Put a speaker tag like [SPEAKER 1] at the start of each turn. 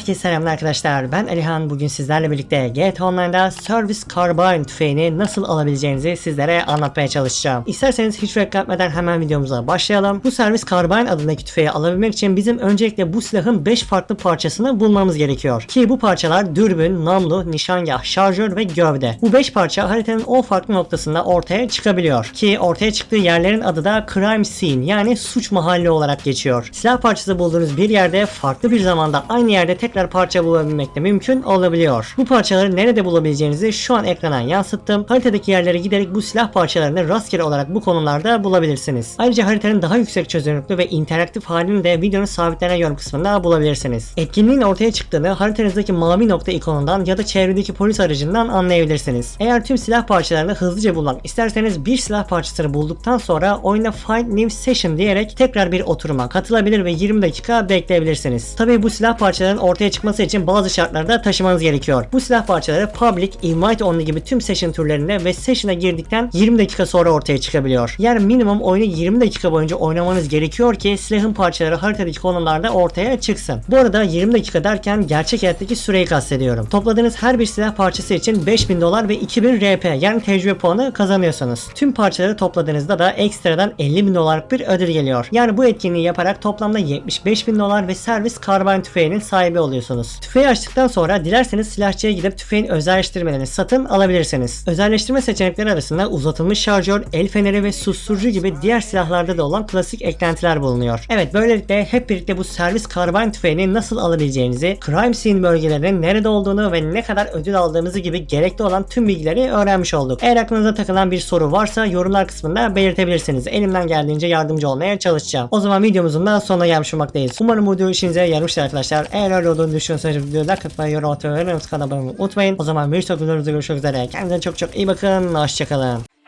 [SPEAKER 1] Herkese selamlar arkadaşlar. Ben Alihan. Bugün sizlerle birlikte GTA Online'da Service Carbine tüfeğini nasıl alabileceğinizi sizlere anlatmaya çalışacağım. İsterseniz hiç bekletmeden hemen videomuza başlayalım. Bu Service Carbine adındaki tüfeği alabilmek için bizim öncelikle bu silahın 5 farklı parçasını bulmamız gerekiyor. Ki bu parçalar dürbün, namlu, nişangah, şarjör ve gövde. Bu 5 parça haritanın 10 farklı noktasında ortaya çıkabiliyor. Ki ortaya çıktığı yerlerin adı da Crime Scene yani suç mahalli olarak geçiyor. Silah parçası bulduğunuz bir yerde farklı bir zamanda aynı yerde tekrar parça bulabilmek de mümkün olabiliyor. Bu parçaları nerede bulabileceğinizi şu an ekrana yansıttım. Haritadaki yerlere giderek bu silah parçalarını rastgele olarak bu konumlarda bulabilirsiniz. Ayrıca haritanın daha yüksek çözünürlüklü ve interaktif halini de videonun sabitlenen yorum kısmında bulabilirsiniz. Etkinliğin ortaya çıktığını haritanızdaki mavi nokta ikonundan ya da çevredeki polis aracından anlayabilirsiniz. Eğer tüm silah parçalarını hızlıca bulmak isterseniz bir silah parçasını bulduktan sonra oyuna Find New Session diyerek tekrar bir oturuma katılabilir ve 20 dakika bekleyebilirsiniz. Tabii bu silah parçalarının ortaya çıkması için bazı şartlarda taşımanız gerekiyor. Bu silah parçaları Public, Invite Only gibi tüm session türlerinde ve session'a girdikten 20 dakika sonra ortaya çıkabiliyor. Yani minimum oyunu 20 dakika boyunca oynamanız gerekiyor ki silahın parçaları haritadaki konumlarda ortaya çıksın. Bu arada 20 dakika derken gerçek hayattaki süreyi kastediyorum. Topladığınız her bir silah parçası için 5000 dolar ve 2000 RP yani tecrübe puanı kazanıyorsunuz. Tüm parçaları topladığınızda da ekstradan 50 bin dolarlık bir ödül geliyor. Yani bu etkinliği yaparak toplamda 75 bin dolar ve servis karbon tüfeğinin sahibi oluyorsunuz. Tüfeği açtıktan sonra dilerseniz silahçıya gidip tüfeğin özelleştirmelerini satın alabilirsiniz. Özelleştirme seçenekleri arasında uzatılmış şarjör, el feneri ve susturucu gibi diğer silahlarda da olan klasik eklentiler bulunuyor. Evet böylelikle hep birlikte bu servis karbon tüfeğini nasıl alabileceğinizi, crime scene bölgelerinin nerede olduğunu ve ne kadar ödül aldığımızı gibi gerekli olan tüm bilgileri öğrenmiş olduk. Eğer aklınıza takılan bir soru varsa yorumlar kısmında belirtebilirsiniz. Elimden geldiğince yardımcı olmaya çalışacağım. O zaman videomuzun da sonuna gelmiş olmaktayız. Umarım bu video işinize yaramıştır arkadaşlar. Eğer öyle olduğunu düşünüyorsanız videoda like atmayı, yorum atmayı ve olmayı unutmayın. O zaman bir sonraki videomuzda görüşmek üzere. Kendinize çok çok iyi bakın. Hoşçakalın.